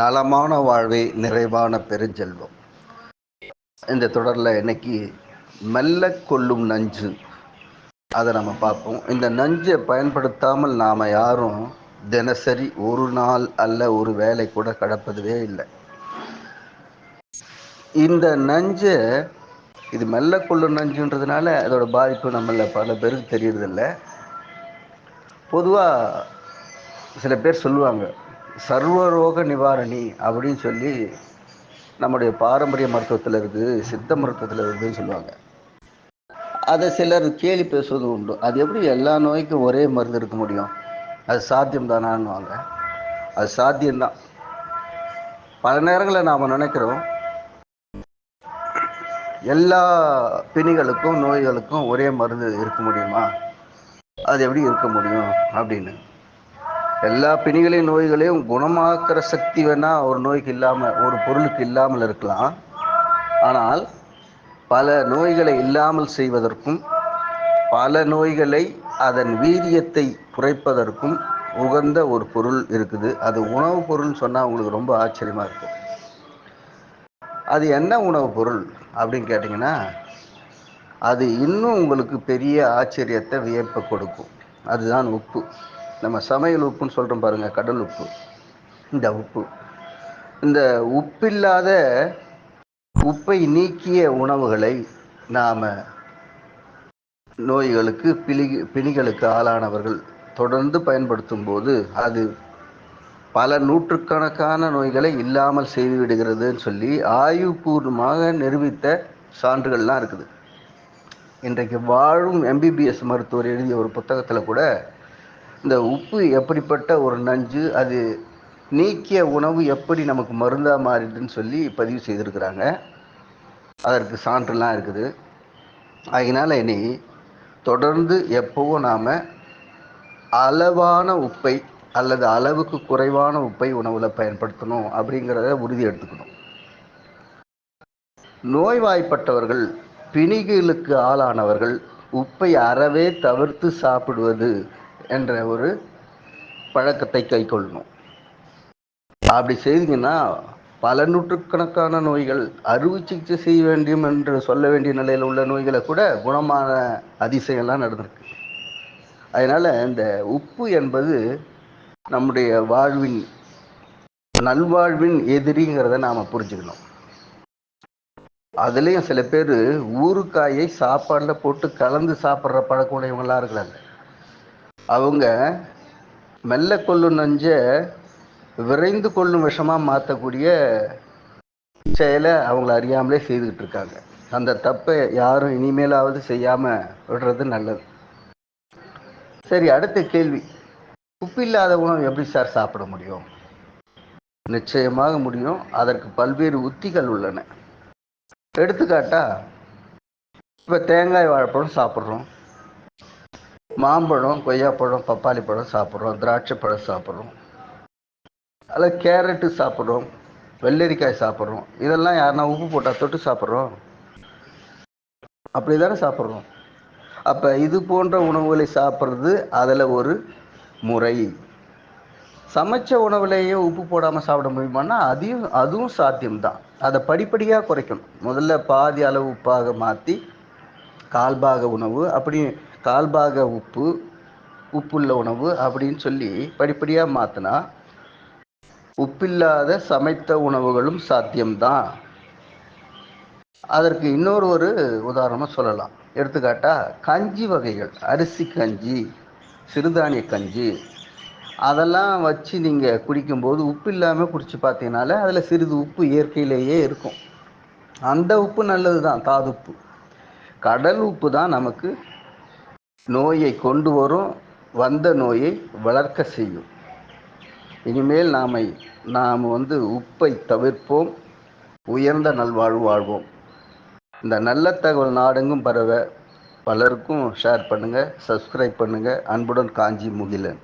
நலமான வாழ்வே நிறைவான பெருஞ்செல்வம். இந்த தொடரில் இன்னைக்கு மெல்ல கொள்ளும் நஞ்சு. அதை நம்ம பார்ப்போம். இந்த நஞ்சை பயன்படுத்தாமல் நாம் யாரும் தினசரி ஒரு நாள் அல்ல ஒரு வேலை கூட கடப்பதுவே இல்லை. இந்த நஞ்சை இது மெல்ல கொள்ளும் நஞ்சுன்றதுனால அதோட பாதிப்பு நம்மள பல பேருக்கு தெரியறதில்ல. பொதுவாக சில பேர் சொல்லுவாங்க சர்வரோக நிவாரணி அப்படின்னு சொல்லி நம்முடைய பாரம்பரிய மருத்துவத்தில் இருக்குது சித்த மருத்துவத்தில் இருக்குதுன்னு சொல்லுவாங்க. அதை சிலர் கேலி பேசுவது உண்டு. அது எப்படி எல்லா நோய்க்கும் ஒரே மருந்து இருக்க முடியும்? அது சாத்தியம் தானான்னுவாங்க அது சாத்தியம்தான். பல நேரங்களில் நாம் நினைக்கிறோம். எல்லா பிணிகளுக்கும் நோய்களுக்கும் ஒரே மருந்து இருக்க முடியுமா? அது எப்படி இருக்க முடியும் அப்படின்னு. எல்லா பிணிகளையும் நோய்களையும் குணமாக்குற சக்தி வேணால் ஒரு நோய்க்கு இல்லாமல் ஒரு பொருளுக்கு இல்லாமல் இருக்கலாம். ஆனால் பல நோய்களை இல்லாமல் செய்வதற்கும் பல நோய்களை அதன் வீரியத்தை குறைப்பதற்கும் உகந்த ஒரு பொருள் இருக்குது. அது உணவுப் பொருள்னு சொன்னால் உங்களுக்கு ரொம்ப ஆச்சரியமாக இருக்கும். அது என்ன உணவுப் பொருள் அப்படின்னு கேட்டிங்கன்னா அது இன்னும் உங்களுக்கு பெரிய ஆச்சரியத்தை வியப்பை கொடுக்கும். அதுதான் உப்பு. நம்ம சமையல் உப்புன்னு சொல்கிறோம் பாருங்கள் கடல் உப்பு. இந்த உப்பு. இந்த உப்பில்லாத உப்பை நீக்கிய உணவுகளை நாம் நோய்களுக்கு பிளி பிணிகளுக்கு ஆளானவர்கள் தொடர்ந்து பயன்படுத்தும் போது அது பல நூற்றுக்கணக்கான நோய்களை இல்லாமல் செய்து விடுகிறதுன்னு சொல்லி ஆய்வுபூர்வமாக நிரூபித்த சான்றுகள்லாம் இருக்குது. இன்றைக்கு வாழும் எம்பிபிஎஸ் மருத்துவர் எழுதிய ஒரு புத்தகத்தில் கூட இந்த உப்பு எப்படிப்பட்ட ஒரு நஞ்சு அது நீக்கிய உணவு எப்படி நமக்கு மருந்தாக மாறிடுன்னு சொல்லி பதிவு செய்திருக்கிறாங்க. அதற்கு சான்றுலாம் இருக்குது. அதனால் இனி தொடர்ந்து எப்போவும் நாம் அளவான உப்பை அல்லது அளவுக்கு குறைவான உப்பை உணவில் பயன்படுத்தணும் அப்படிங்கிறத உறுதி எடுத்துக்கணும். நோய்வாய்ப்பட்டவர்கள் பிணிகளுக்கு ஆளானவர்கள் உப்பை அறவே தவிர்த்து சாப்பிடுவது என்ற ஒரு பழக்கத்தை கை கொள்ளணும் அப்படி செய்தீங்கன்னா பல நூற்றுக்கணக்கான நோய்கள் அறுவை சிகிச்சை செய்ய வேண்டும் என்று சொல்ல வேண்டிய நிலையில் உள்ள நோய்களை கூட குணமான அதிசயம்லாம் நடந்திருக்கு. அதனால் இந்த உப்பு என்பது நம்முடைய வாழ்வின் நல்வாழ்வின் எதிரிங்கிறத நாம் புரிஞ்சுக்கணும். அதுலேயும் சில பேர் ஊறுக்காயை சாப்பாடில் போட்டு கலந்து சாப்பிட்ற பழக்க உடையவங்களாக இருக்கிறாங்க அவங்க மெல்ல கொள்ளும் நஞ்ச விரைந்து கொள்ளும் விஷமாக மாற்றக்கூடிய செயலை அவங்கள அறியாமலே செய்துக்கிட்டு இருக்காங்க. அந்த தப்பை யாரும் இனிமேலாவது செய்யாமல் விடுறது நல்லது. சரி அடுத்த கேள்வி. உப்பில்லாத உணவு எப்படி சார் சாப்பிட முடியும்? நிச்சயமாக முடியும். அதற்கு பல்வேறு உத்திகள் உள்ளன. எடுத்துக்காட்டா இப்போ தேங்காய் வாழைப்பழம் சாப்பிட்றோம். மாம்பழம் கொய்யாப்பழம் பப்பாளி பழம் சாப்பிட்றோம் திராட்சை பழம் சாப்பிட்றோம். அதில் கேரட்டு சாப்பிட்றோம் வெள்ளரிக்காய் சாப்பிட்றோம். இதெல்லாம் யாருன்னா உப்பு போட்டால் தொட்டு சாப்பிட்றோம். அப்படி தானே சாப்பிட்றோம். அப்போ இது போன்ற உணவுகளை சாப்பிட்றது அதில் ஒரு முறை. சமைச்ச உணவுலேயே உப்பு போடாமல் சாப்பிட முடியுமானா அதையும் அதுவும் சாத்தியம்தான். அதை படிப்படியாக குறைக்கணும். முதல்ல பாதி அளவு உப்பாக மாற்றி கால்பாக உணவு அப்படி கால்பாக உப்பு உப்புள்ள உணவு அப்படின்னு சொல்லி படிப்படியாக மாற்றினா உப்பில்லாத சமைத்த உணவுகளும் சாத்தியம்தான். அதற்கு இன்னொரு ஒரு உதாரணமாக சொல்லலாம். எடுத்துக்காட்டா கஞ்சி வகைகள் அரிசி கஞ்சி சிறுதானிய கஞ்சி அதெல்லாம் வச்சு நீங்கள் குடிக்கும்போது உப்பு இல்லாமல் குடித்து பார்த்தீங்கனால அதில் சிறிது உப்பு இயற்கையிலேயே இருக்கும். அந்த உப்பு நல்லது தான் தாது உப்பு கடல் உப்பு தான் நமக்கு நோயை கொண்டு வரும் வந்த நோயை வளர்க்க செய்யும். இனிமேல் நாம் நாம் வந்து உப்பை தவிர்ப்போம் உயர்ந்த நல்வாழ்வு வாழ்வோம். இந்த நல்ல தகவல் நாடெங்கும் பரவ பலருக்கும் ஷேர் பண்ணுங்கள் சப்ஸ்கிரைப் பண்ணுங்கள் அன்புடன் காஞ்சி முகிலன்.